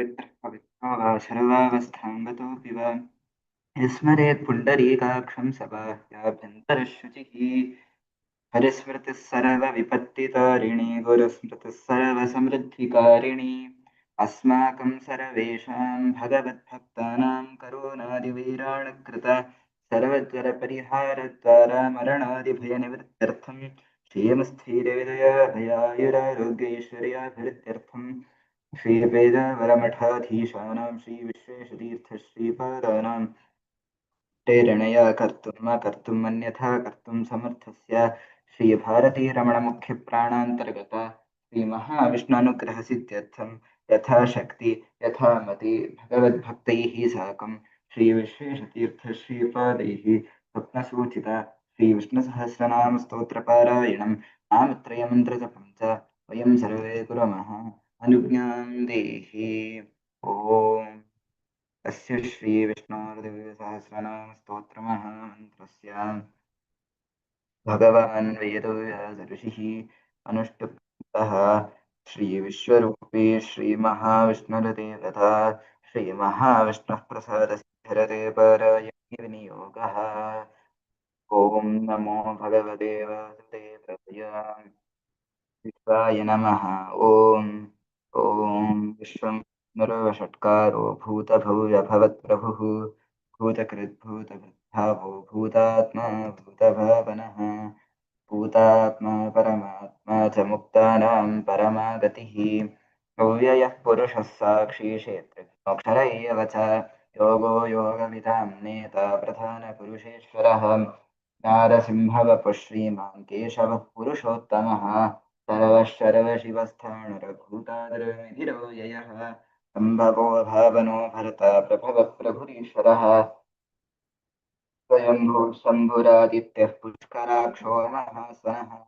वा सर्वावस्थां गतोऽपि वा। विस्मरेत् पुण्डरीकाक्षं सबाह्याभ्यन्तरशुचिः हरिस्मृतिः सर्वविपत्तितारिणी गुरुस्मृतिः सर्वसमृद्धिकारिणी। अस्माकं सर्वेषां भगवद्भक्तानां करोनादिवैराणकृत सर्वज्वरपरिहारद्वारा मरणादिभयनिवृत्त्यर्थं। श्रीमस्थिरविदयाभयायुरारोग्यैश्वर्याभिवृद्ध्यर्थम् श्रीवेदवरमठाधीशानां श्रीविश्वेशतीर्थश्रीपादानां प्रेरणया कर्तुम् अकर्तुम् अन्यथा कर्तुं समर्थस्य श्रीभारतीरमणमुख्यप्राणान्तर्गत श्रीमहाविष्णुनुग्रहसिद्ध्यर्थं यथाशक्ति यथामति भगवद्भक्तैः साकं श्रीविश्वेशतीर्थश्रीपादैः स्वप्नसूचित श्रीविष्णुसहस्रनामस्तोत्रपारायणं नामत्रयमन्त्रजपं च वयं सर्वे कुर्मः अनुज्ञां देहि ॐ अस्य श्रीविष्णोर्दिव्यसहस्रनामस्तोत्रमहामन्त्रस्य भगवान् वेदव्यासऋषिः अनुष्टुप्तः। श्रीविश्वरूपी श्रीमहाविष्णुरदेवता। श्रीमहाविष्णुः प्रसादसिद्धिरते पारायणे विनियोगः ॐ नमो भगवते वासुदेवाय। विश्वाय नमः। ॐ। ॐ विश्वं नरवषट्कारो भूतभव्यभवत्प्रभुः भूतकृद्भूतवृद्धावो भूतात्मा भूतभावनः भूतात्मा परमात्मा च मुक्तानां परमा गतिः अव्ययः पुरुषः साक्षी क्षेत्रक्षर एव च योगो योगविदां नेता प्रधानपुरुषेश्वरः नारसिंहवपुः श्रीमान् केशवः पुरुषोत्तमः सर्वशर्वशिवस्थाणुरभूतादरविधिरोययः सम्भवो भावनो भरता प्रभवप्रभुरीश्वरः स्वयम्भू शम्भुरादित्यः पुष्कराक्षो महासनः,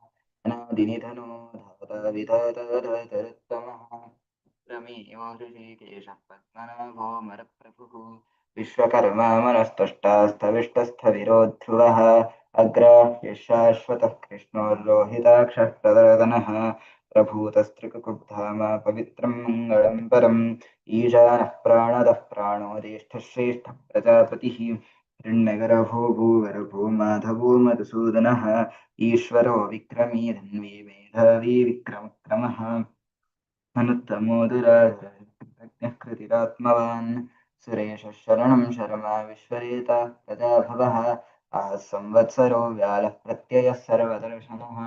अनादिनिधनो धाता विधाताधातरुत्तमः रमेयो ऋषिकेशः पद्मनाभो मरप्रभुः। विश्वकर्मा मनस्तुष्टास्तविष्टस्थविरोध्रुवः अग्राह्यः शाश्वतः कृष्णोर्लोहिताक्षः प्रदर्दनः प्रभूतस्त्रिकुकुब्धामा पवित्रं परम् ईशानः प्राणदः प्राणो ज्येष्ठः श्रेष्ठः हिरण्यगर्भो भूगर्भो माधवो ईश्वरो विक्रमी धन्वी मेधावी विक्रमक्रमः। अनुत्तमो कृतिरात्मवान्। सुरेशः शरणं शर्मा विश्वरेता प्रजाभवः संवत्सरो व्यालः प्रत्ययः सर्वदर्शनः।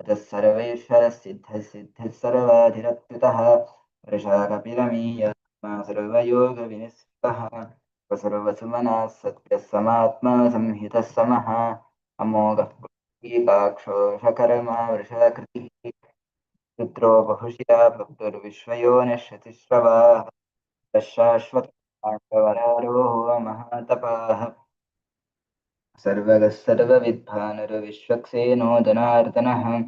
अतः सिद्धः सर्वाधिरत्युतः वृषा सत्यः समात्मा समः। बहुशिरा भक्तुर्विश्वयो नश्यतिश्रवाः शाश्वतवरारोहो महातपाः सर्वगः जनार्दनः।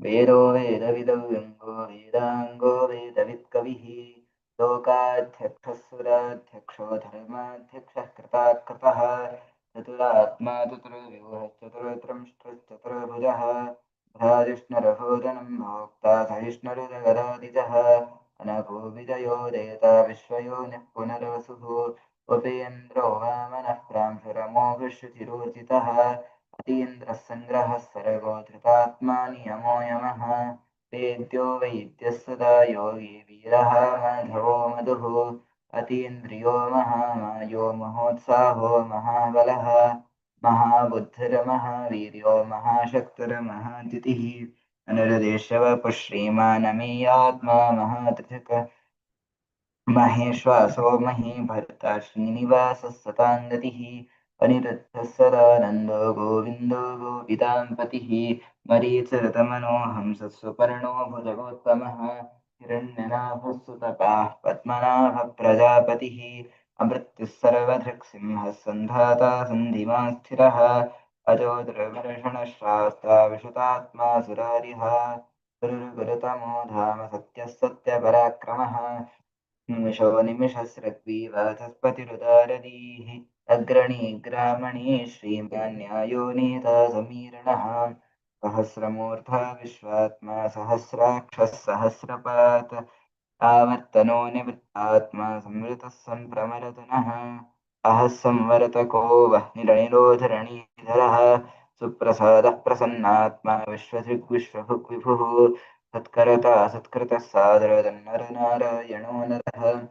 वेदो वेदविदव्यङ्गो वेदाङ्गो वेदवित्कविः। लोकाध्यक्षः सुराध्यक्षो धर्माध्यक्षः कृताकृतः। चतुरात्मा चतुर्व्यूहश्चतुर्त्रंश्चतुर्भुजः भोक्ता सहिष्णुरुदगदादिजः। पुनर्वसुः उपेन्द्रो वामनः प्रांशुरमोघुशुचिरोचितः अतीन्द्रः सङ्ग्रहः सर्गो धृतात्मा नियमो यमः वेद्यो वैद्यः सदा योगी वीरः माधवो मधुः अतीन्द्रियो महामायो महोत्साहो महाबलः महाबुद्धिर्महावीर्यो महाशक्तिर्महातिथिः अनुरदेशवपुः श्रीमानमीयात्मा महातिथिक महेश्वासो मही भर्ता श्रीनिवासः सताङ्गतिः अनिरुद्धः सदानन्दो गोविन्दो गोपिताम्पतिः। मरीचरतमनो हंसस्वपर्णो भुजगोत्तमः हिरण्यनाभः सुतपाः पद्मनाभः प्रजापतिः अमृत्युः सर्वधृक्सिंहः सन्धाता सन्धिमा स्थिरः। अजो द्रवर्षणश्रास्ता विशुतात्मा सुरारिः गुरुर्गुरुतमो धाम सत्यः सत्यपराक्रमः निमिषो निमिषस्रग्वीवाचस्पतिरुदारदीः अग्रणी ग्रामणी श्रीमान्यायो नीता समीरणः सहस्रमूर्धा विश्वात्मा सहस्राक्षः सहस्रपात् आवर्तनो निवृत्तात्मा संवृतः सम्भ्रमरतनः अहः संवरतको वः निरनिरोधरणीधरः। सुप्रसादः प्रसन्नात्मा विश्वदृग्विश्वभुक् विभुः सत्करता सत्कृतः सादरदन्नरनारायणो नरः।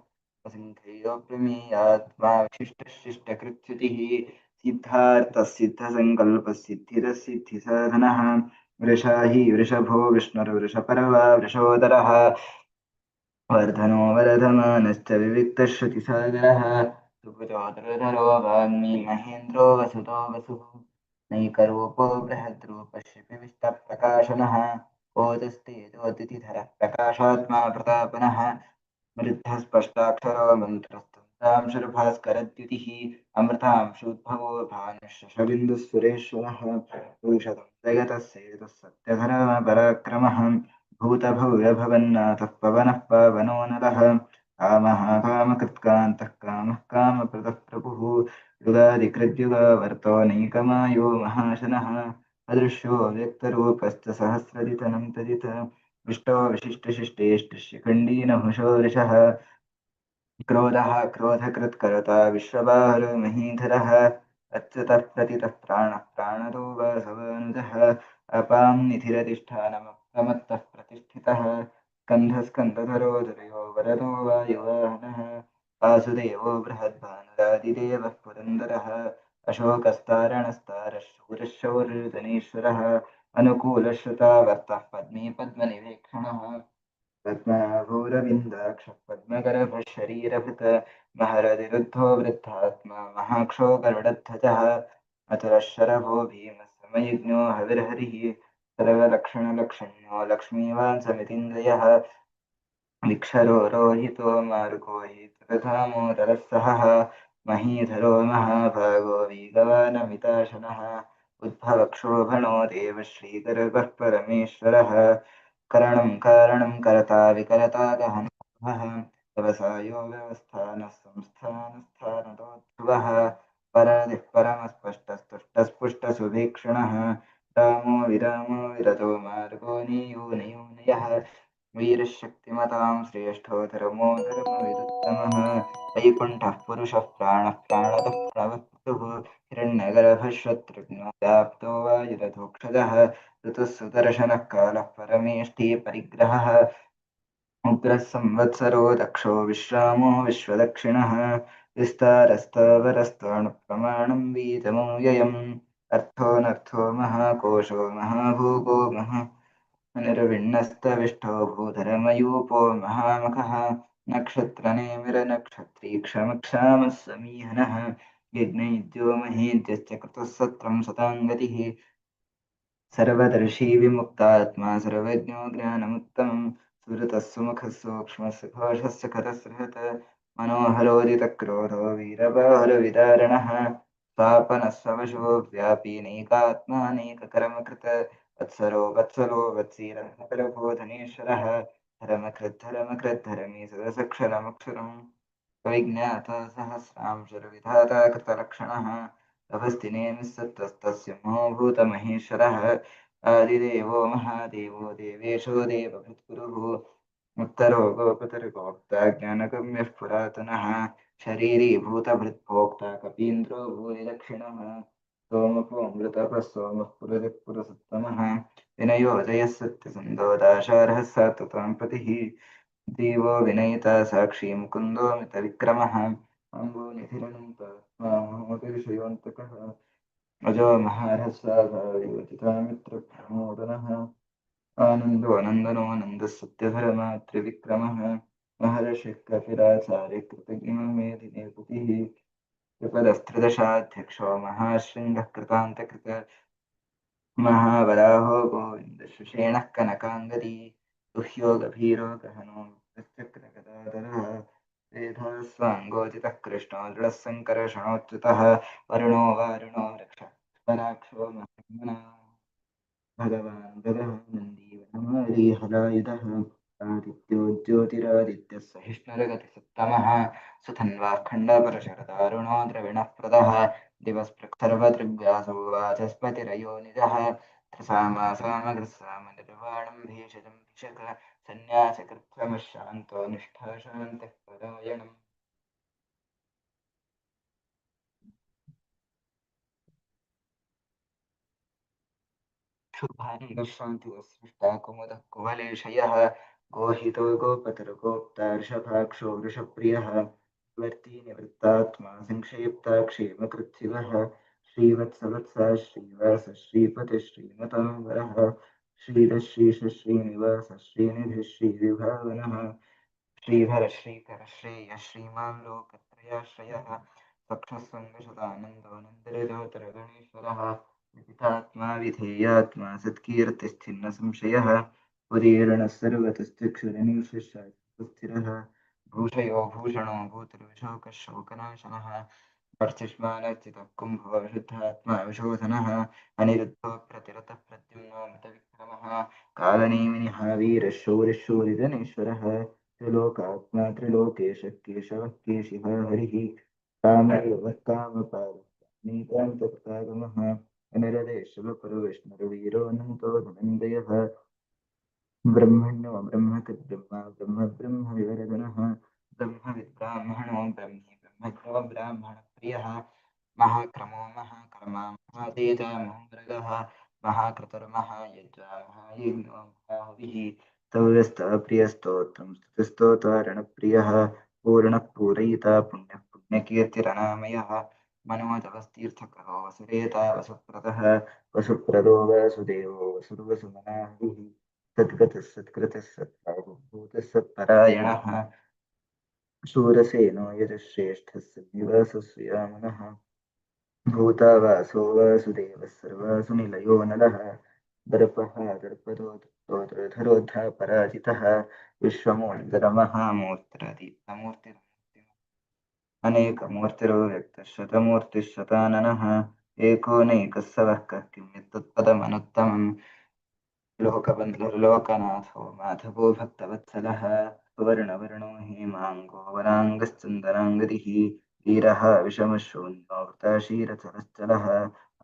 असङ्ख्यो प्रमेयात्मा विशिष्टशिष्टकृत्युतिः। सिद्धार्थः सिद्धसङ्कल्पः सिद्धिदः सिद्धिसाधनः वृषा हि वृषभो विष्णुर्वृषपर्वा वृषोदरः। वर्धनो वर्धमानश्च विविक्तश्रुतिसागरः। सुकुचोदरधरो वाग्मी महेन्द्रो वसुतो वसुः नैकरूपो बृहद्रूपशिपिविष्टप्रकाशनः। ओजस्तेजोतिथिधरः प्रकाशात्मा प्रतापनः वृद्धः स्पष्टाक्षरो मन्त्रस्तुतांशुर्भास्करद्युतिः अमृतांशुद्भवो भानुशशबिन्दुस्फुरेश्वरः औषधं जगतः सेतुः सत्यधर्मपराक्रमः। भूतभव्यभवन्नाथः पवनः पावनो नरः कामः कामकृत्कान्तः कामः कामप्रदः प्रभुः युगादिकृद्युगावर्तो नैकमायो महाशनः अदृश्यो व्यक्तरूपश्च सहस्रदितनं तदित विष्टो विशिष्टशिष्टेष्टिशिखण्डीनभुषो वृषः क्रोधः क्रोधकृत्करता विश्वबाहुर्महीधरः अच्युतः प्रतितः प्राणः प्राणतो वासवानुजः अपां निधिरधिष्ठानमप्रमत्तः प्रतिष्ठितः स्कन्धस्कन्धधरो धरयो वरदो वायुवाहनः वासुदेवो बृहद्भानुरादिदेवः पुरन्दरः अशोकस्तारणस्तारः शूरः अनुकूलश्रुतावर्तः पद्मे पद्मनिवेक्षणः पद्मनाभोरविन्दाक्षः पद्मगर्भः शरीरभृत् महरतिरुद्धो वृद्धात्मा महाक्षो गरुडध्वजः अतुरः शरभो भीमः समयज्ञो हविर्हरिः सर्वलक्षणलक्षण्यो लक्ष्मीवान् समितीन्द्रियः विक्षरो रोहितो मार्गो हि तथामोदरः सहः महीधरो महाभागो वीगवानमिताशनः उद्भवक्षोभणो देवश्रीगर्भः परमेश्वरः करणं कारणं करता विकरता गहनः व्यवसायो व्यवस्थानः संस्थानस्थानतोद्भुवः परदिः परमस्पष्टस्तुष्टस्पुष्टसुभीक्षणः रामो विरामो विरतो मार्गो नियूनयूनयः वीरशक्तिमतां श्रेष्ठो धर्मो धर्मविदुत्तमः वैकुण्ठः पुरुषः प्राणः प्राणदः प्रणवः हिरण्यगर्भः शत्रुघ्नो व्याप्तो वायुरथोक्षजः ऋतुः सुदर्शनः कालः परमेष्ठी परिग्रहः। उग्रः संवत्सरो दक्षो विश्रामो विश्वदक्षिणः। विस्तारस्तावरस्ताणुप्रमाणं वीतमव्ययम् अर्थोऽनर्थो महाकोशो महाभूगो महा निर्विण्णस्तविष्ठो भूधरमयूपो महामखः नक्षत्रनेमिरनक्षत्री क्षमक्षामः समीहनः यज्ञैद्यो महीद्यश्च सर्वदर्शी विमुक्तात्मा सर्वज्ञो ज्ञानमुत्तमं सुहृतः सुमुखः सूक्ष्मस्य घोषस्य खतसृहत् मनोहरोदितक्रोधो वीरबाहुरविदारणः स्वापनस्ववशो व्यापी नैकात्मानेककर्मकृत वत्सरो वत्सलो वत्सीरप्रबोधनेश्वरः धर्मकृद्धर्मकृद्धर्मी सदसक्षरमक्षरम् विज्ञाता सहस्रांशुर्विधाता कृतलक्षणः तपस्तिनेमिस्सत्त्वस्तस्य मोहभूतमहेश्वरः आदिदेवो महादेवो देवेशो देवभृत्कुरुः उत्तरो गोपतिर्गोक्ता ज्ञानगम्यः पुरातनः शरीरी भूतभृत्भोक्ता कपीन्द्रो भूरिदक्षिणः सोमपोऽमृतपः सोमः पुरदिः पुरसत्तमः। विनयो जयः सत्यसन्दो दाशार्हः सात्वतां पतिः। देवो विनयिता साक्षी मुकुन्दो मितविक्रमः। अम्बो निधिरणन्तात्मामोदविषयोऽन्तकः अजो महारसाभायोचितामित्रप्रमोदनः आनन्दो नन्दनो नन्दः सत्यधर्मा त्रिविक्रमः महर्षिः कपिलाचार्य कृतज्ञो मेधिने पुतिः त्रिपदस्त्रिदशाध्यक्षो महाशृङ्गः कृतान्तकृत महावराहो गोविन्दशुषेणः कनकाङ्गदी गुह्यो गभीरो गहनो चक्रगदाधरः वेधास्वाङ्गोचितः कृष्णो दृढः वरुणो वारुणो रक्ष पराक्षो महात्मना। भगवान् भगः नन्दीवनमालीहलायुधः आदित्यो ज्योतिरादित्यः सहिष्णुरगतिसत्तमः सुधन्वाखण्डपरशरदारुणो द्रविणः प्रदः दिवस्पृक्सर्वदृग्व्यासो वाचस्पतिरयो निजः त्रसामासामगृत्साम निर्वाणं भीषजं भिषक सन्न्यासकृत्वमशान्तो निष्ठा शान्तिः परायणम् शुभाङ्गशान्तिवसृष्टा कुमुदः कुवलेशयः गोहितो गोपतरुगोप्तार्षभाक्षो वृषप्रियः वर्ती निवृत्तात्मा संक्षेप्ता क्षेमकृत्सिवः श्रीवत्सवत्सा श्रीवास श्रीपतिः श्रीमताम्बरः श्रीरश्रीश श्रीनिवास श्रीनिधिः श्रीविभावनः श्रीधर श्रीकर श्रेय श्रीमान् विधेयात्मा सत्कीर्तिश्चिन्न संशयः उदीर्णः सर्वतस्तिक्षुरनिशिष्यस्थिरः भूषयो भूषणो भूतिर्विशोकः शोकनाशनः वर्चिष्मानर्चितः कुम्भो शुद्धात्मा विशोधनः अनिरुद्धो प्रतिरतः प्रद्युम्नो मृतविक्रमः कालनेमिनिः वीरः शौरिः शूरिधनेश्वरः त्रिलोकात्मा त्रिलोकेशः केशवः केशिः हरिः कामदेवः कामपालः अनिरदेशवपुरविष्णुर्वीरो अनन्तो धनञ्जयः ब्रह्मण्यो ब्रह्मकृद्ब्रह्मा ब्रह्म ब्रह्म ब्रह्मविद्ब्राह्मणो ब्रह्मी ब्रह्मज्ञो, ब्राह्मणप्रियः, महाक्रमो, महाकर्मा, महातेजा, महामृगः महाकृतर्महायज्वा महायज्ञो महाहविः प्रियस्तोत्रं स्तुतिस्तोतारणप्रियः पूर्णः पुण्यः पुण्यकीर्तिरनामयः, मनोजवस्तीर्थकरो, वसुरेता, वसुप्रदः वसुप्रदो वासुदेवो वसुर्वसुमनाहविः सद्गतः सत्कृतः सत्ताभूतः सत्परायणः शूरसेनो यजश्रेष्ठः सन्निवासस्यामनः भूतावासो वासुदेवः सर्वासु निलयो नलः दर्पः दर्पदोधरोद्धापराजितः विश्वमूर्तिरमहामूर्तिरदीप्तमूर्तिरमूर्तिम् अनेकमूर्तिरो व्यक्तः शतमूर्तिः शताननः एको नैकः सवः कः किं यत्तत्पदमनुत्तमम् लोकबन्धुर्लोकनाथो माधवो भक्तवत्सलः सुवर्णवर्णो हेमाङ्गो वराङ्गश्चन्दनाङ्गदिः वीरः विषमशून्यो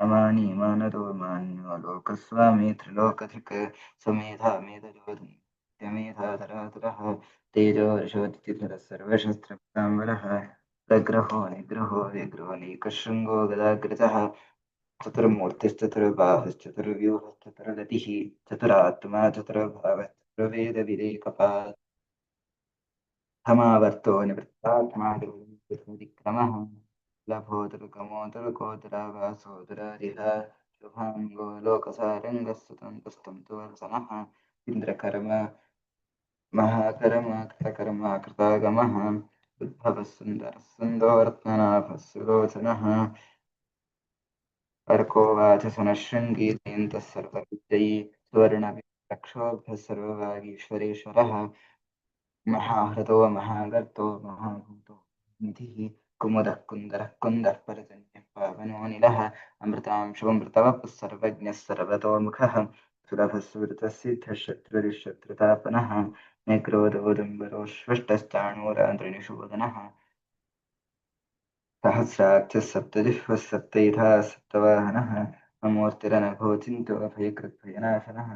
अमानी मानदो मान्यो लोकस्वामी त्रिलोकधिक् समेधा मेधजोधन्त्यमेधाधराधरः तेजो ऋषोदितिधरः सर्वशस्त्रपिताम्बरः प्रग्रहो निग्रहो विग्रहो नीकशृङ्गो गदाग्रजः चतुर्मूर्तिश्चतुर्बाहुश्चतुर्व्यूहश्चतुर्गतिः चतुरात्मा चतुर्भावः चतुर्वेदविदेकपात् समावर्तो निवृत्तात्मा विक्रमः लभोदुर्गमोदुर्गोदरावासोदरारिह शुभाङ्गो लोकसारङ्गः सुतन्तुस्तं तु वर्सनः इन्द्रकर्म महाकर्म कृतकर्म कृतागमः उद्भवः सुन्दरः सुन्दोर्त्मनाभः सुलोचनः ಅರ್ಕೋವಾಚ ಸುನಶೃಂಗೀತೆಯಂತಃ ಸರ್ವವಿದ್ಯೈ ಸುವರ್ಣವಿರಕ್ಷೋಭ್ಯः ಸರ್ವವಾಗೀಶ್ವರೇಶ್ವರः ಮಹಾಹೃತೋ ಮಹಾಗರ್ತೋ ಮಹಾಭೂತೋ ನಿಧಿಃ ಕುಮುದಃ ಕುಂದರಃ ಕುಂದಃ ಪರತನ್ಯಃ ಪಾವನೋ ನಿಲಃ ಅಮೃತಾಂಶೋಮೃತವಪುಃ ಸರ್ವಜ್ಞः ಸರ್ವತೋಮುಖಃ ಸುಲಭ ಸುವೃತಸಿದ್ಧಶತ್ರುರಿಶತ್ರುತಾಪನಃ ನಿಕ್ರೋಧೋದುಂಬರೋ ಶ್ವಷ್ಟಶ್ಚಾಣೂರಾಂಧ್ರನಿಶೋಧನಃ सहस्राक्षः सप्तजिह्वः सप्तैधा सप्तवाहनः अमूर्तिरनभोचिन्तो अभयकृद्भयनाशनः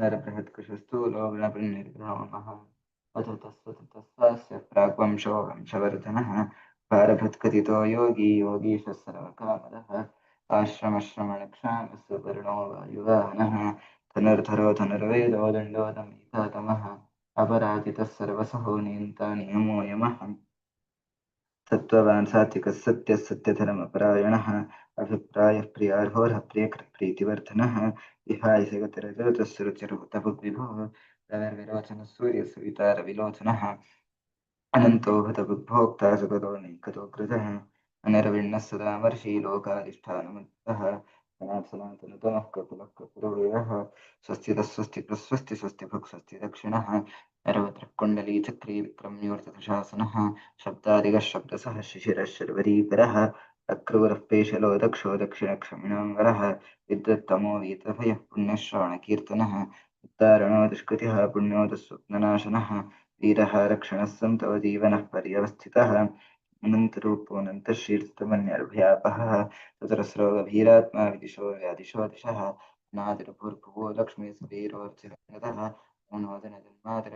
नरबृहत्कुशस्थूलो गणपन्निर्ग्रामः अथ तस्वतस्तस्य प्राग्वंशो वंशवर्धनः भारभत्कथितो योगी योगीशः सर्वकामदः आश्रमश्रमणक्षामः सुवर्णो वायुवाहनः धनुर्धरो धनुर्वेदो दण्डोदमीतातमः अपराजितः सर्वसहो नियन्ता नियमो यमः सत्त्ववान् सात्विकः सत्यः सत्यधर्मपरायणः अभिप्रायः प्रियार्होरः प्रियकृत्प्रीतिवर्धनः विहाय जगतिरजोतः सुरुचिर्भूतभुग्विभुः रविर्विरोचनः सूर्यसुवितारविलोचनः अनन्तो हतबुद्भोक्ता सुगतो नैकतो कृतः। अनिर्विण्णः सदामर्षि लोकाधिष्ठानमन्तः। सनातनतमः प्रस्वस्ति स्वस्ति भुक् स्वस्ति दक्षिणः। सर्वत्र कुण्डली चक्री विक्रम्योर्तशासनः शब्दादिगः शब्दसः शिशिरः शर्वरीकरः अक्रूरः पेशलो दक्षो दक्षिणक्षमिणाङ्गरः विद्वत्तमो वीतभयः पुण्यश्रवणकीर्तनः उद्दारणो दुष्कृतिः पुण्यो दुःस्वप्ननाशनः वीरः रक्षणः सन्तव जीवनः पर्यवस्थितः अनन्तरूपोऽनन्तशीर्षमन्यर्भयापहः ततरस्रोगभीरात्मा विदिशो व्यादिशो दिशः नादिर्भुर्भुवो लक्ष्मी सुवीरोऽर्चिरङ्गतः मनोदनजन्मादर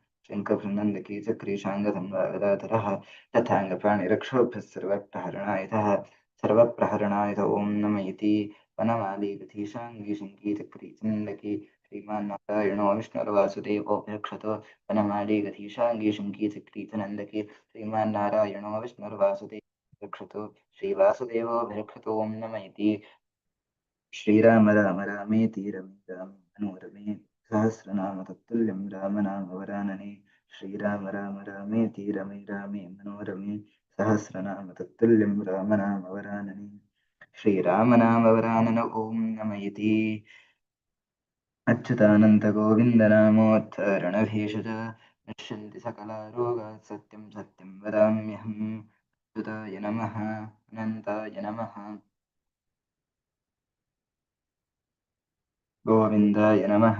शङ्खभृनन्दकी चक्रीशाङ्गधन्वागदाधरः तथाङ्गप्राणिरक्षोभ्यः सर्वप्रहरणायुध ॐ नम इति वनमालीगधीशाङ्गी शङ्कीचक्रीचन्दकी श्रीमान् नारायणो विष्णुर्वासुदेवोऽभ्यक्षतो वनमालीगधीशाङ्गी शङ्कीचक्रीचनन्दकी श्रीमान् नारायणो विष्णुर्वासुदेवोऽभ्यक्षतो श्रीवासुदेवोऽभ्यक्षतो ॐ नम इति। श्रीराम राम रामेति रमे रामे சஹசிரநாமதத்துல்யம் ராம நாம வராணனே ஸ்ரீராம ராம ராமே தீரமே ராமே மனோரமே. சஹசிரநாம தத்துல்யம் ராம நாம வராணனே ஸ்ரீராம நாம வராணன ஓம் நமயதி. அச்சுதானந்த கோவிந்த நாமோத்த ரணபீஷஜ நஷ்யந்தி சகலா ரோகாத் சத்யம் சத்யம் வதாமியஹம் அச்சுதாய நமः அனந்தாய நமः கோவிந்தாய நமः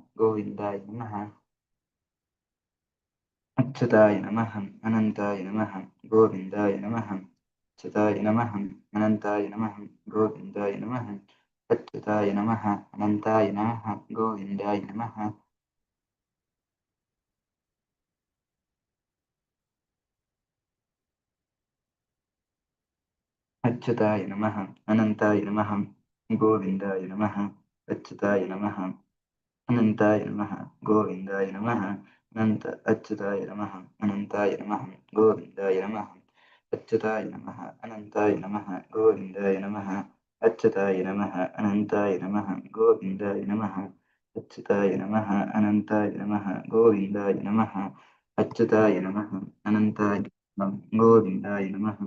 கோவிந்தாய் நமக அச்சதாய நமகம் அனந்தாய நமகம் கோவிந்தாய நமகம் அச்சதாய நமகம் அனந்தாய நமகம் கோவிந்தாய நமகம் அச்சதாய நமக அனந்தாய நமக கோவிந்தாய நமக அச்சுதாய நமக அனந்தாய நமகம் கோவிந்தாய நமக அச்சுதாய நமகம் अनन्ताय नमः गोविन्दाय नमः अनन्त अच्युताय नमः अनन्ताय नमः गोविन्दाय नमः अच्युताय नमः अनन्ताय नमः गोविन्दाय नमः अच्युताय नमः अनन्ताय नमः गोविन्दाय नमः अच्युताय नमः अनन्ताय नमः गोविन्दाय नमः अच्युताय नमः अनन्ताय नमः गोविन्दाय नमः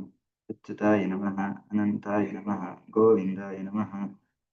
अच्युताय नमः अनन्ताय नमः गोविन्दाय नमः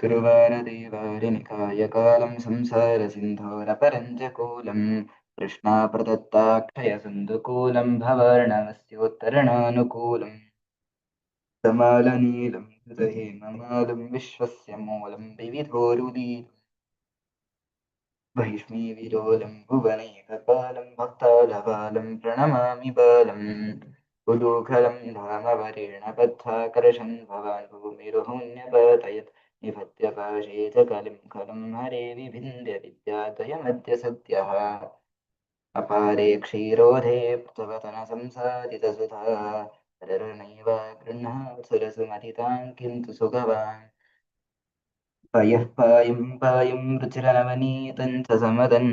ഗുരുവാരദേവാരിനികായകാലം സംസാരസിന്ധോരപരഞ്ചകൂലം. കൃഷ്ണാപ്രദത്താക്ഷയസന്ധുകൂലം ഭവർണവസ്യോത്തരണാനുകൂലം സമാലനീലം ഹൃദയേമമാലും വിശ്വസ്യ മൂലം വിവിധോരുദീലം. വൈഷ്ണീവിലോലം ഭുവനൈകപാലം ഭക്താലപാലം പ്രണമാമി ബാലം ഉദൂഖലം ധാമവരേണ ബദ്ധാകർഷൻ ഭവാൻ ഭൂമിരുഹൂന്യപാതയത് निभत्य पाशे च कलिं खलं हरे विभिन्द्य विद्यादयमद्य सद्यः अपारे क्षीरोधे पयः पायं पायं रुचिरनवनीतं च समदन्।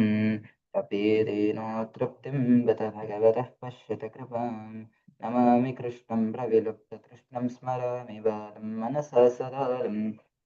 तपेदेनो तृप्तिं बत भगवतः पश्यत कृपां नमामि कृष्णं प्रविलुप्तकृष्णं स्मरामि बालं मनसा सदालं